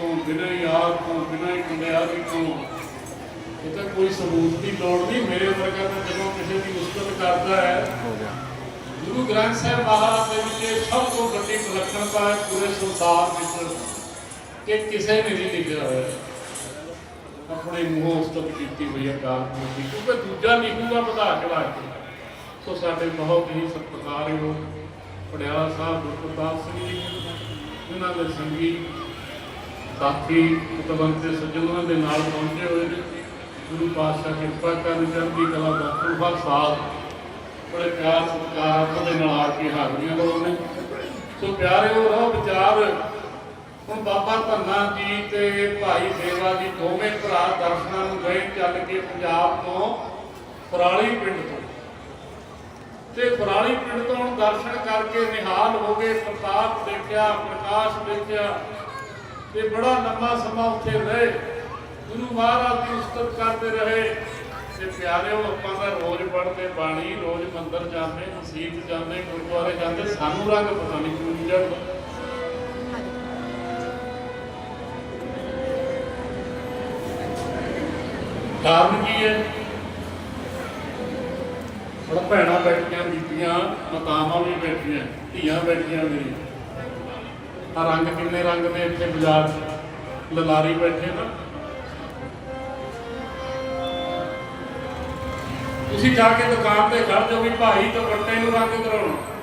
ਬਿਨਾਂ ਹੀ ਮੁੰਡਿਆ ਵੀ ਤੂੰ ਇਹ ਤਾਂ ਕੋਈ ਸਬੂਤ ਦੀ ਲੋੜ ਨਹੀਂ। ਮੇਰੇ ਵਰਗਾ ਤਾਂ ਜਦੋਂ ਕਿਸੇ ਦੀ ਮੁਸ਼ਕਲ ਕਰਦਾ ਹੈ ਹੋ ਗਿਆ। ਗੁਰੂ ਗ੍ਰੰਥ ਸਾਹਿਬ ਮਹਾਰਾਜ ਦੇ ਵਿੱਚ ਇਹ ਸਭ ਤੋਂ ਵੱਡੀ ਵਿਲੱਖਣਤਾ ਹੈ ਪੂਰੇ ਸੰਸਾਰ ਵਿੱਚ ਕਿ ਕਿਸੇ ਨੇ ਨਹੀਂ ਲਿਖਿਆ ਹੋਇਆ। ਆਪਣੇ ਮੂੰਹੋਂ ਉਸਤਤ ਕੀਤੀ ਹੋਈ ਹੈ ਕਾਲ ਪੂਰਤੀ ਕਿਉਂਕਿ ਦੂਜਾ ਲਿਖੂਗਾ ਵਧਾ ਚੜਾ ਕੇ। ਸੋ ਸਾਡੇ ਬਹੁਤ ਹੀ ਸਤਿਕਾਰਯੋਗ ਪੜਿਆਲਾ ਸਾਹਿਬ ਗੁਰਪ੍ਰਤਾਪ ਸਿੰਘ ਜੀ ਇਹਨਾਂ ਦੇ ਸੰਗੀ ਸਾਥੀ ਕੁਤਬੰਤ ਦੇ ਸੱਜਣਾਂ ਦੇ ਨਾਲ ਪਹੁੰਚੇ ਹੋਏ ਨੇ। ਗੁਰੂ ਪਾਤਸ਼ਾਹ ਕਿਰਪਾ ਕਰਨ ਚੜ੍ਹਦੀ ਕਲਾ ਦਾ ਹਰ ਸਾਲ ਬੜੇ ਪਿਆਰ, ਸਤਿਕਾਰ ਦੇ ਨਾਲ ਆ ਕੇ ਹਾਜ਼ਰੀਆਂ ਲਾਉਂਦੇ ਸੋ ਪਿਆਰਿਓ ਰਹੋ ਵਿਚਾਰ, ਹੁਣ ਬਾਬਾ ਧੰਨਾ ਜੀ ਤੇ ਭਾਈ ਦੇਵਾ ਜੀ ਦੋਵੇਂ ਭਰਾ ਦਰਸ਼ਨਾਂ ਨੂੰ ਗਏ ਚੱਲ ਕੇ ਪੰਜਾਬ ਤੋਂ ਫਰਾਲੀ ਪਿੰਡ ਤੋਂ। ਤੇ ਫਰਾਲੀ ਪਿੰਡ ਤੋਂ ਹੁਣ ਦਰਸ਼ਨ ਕਰਕੇ ਨਿਹਾਲ ਹੋ ਗਏ, ਪ੍ਰਤਾਪ ਦੇਖਿਆ, ਪ੍ਰਕਾਸ਼ ਦੇਖਿਆ। ਤੇ ਬੜਾ ਲੰਮਾ ਸਮਾਂ ਉੱਥੇ ਰਹੇ। ਗੁਰੂ ਮਹਾਰਾਜ ਦੀ ਉਸਤਤ ਕਰਦੇ ਰਹੇ। ਤੇ ਪਿਆਰਿਓ, ਆਪਾਂ ਦਾ ਰੋਜ਼ ਪੜ੍ਹਦੇ, ਬਾਣੀ, ਰੋਜ਼ ਮੰਦਰ ਜਾਂਦੇ, ਮਸਜਿਦ ਜਾਂਦੇ, ਗੁਰਦੁਆਰੇ ਜਾਂਦੇ, ਸਾਨੂੰ ਰੰਗ ਪਤਾ ਨਹੀਂ ਕਿਉਂ ਨਹੀਂ ਕਾਰਨ ਕੀ ਹੈ? ਬੜਾ ਭੈਣਾਂ ਬੈਠੀਆਂ ਬੀਬੀਆਂ, ਮਾਤਾਵਾਂ ਵੀ ਬੈਠੀਆਂ, ਧੀਆਂ ਬੈਠੀਆਂ ਮੇਰੀਆਂ ਆ ਰੰਗ ਕਿੰਨੇ ਰੰਗ ਦੇ ਇੱਥੇ ਬਾਜ਼ਾਰ ਲਲਾਰੀ ਬੈਠੇ ਨਾ। ਤੁਸੀਂ ਜਾ ਕੇ ਦੁਕਾਨ ਤੇ ਖੜ ਜਾਓ ਵੀ ਭਾਈ ਦੁਪੱਟੇ ਨੂੰ ਰੰਗ ਕਰਾਉਣਾ।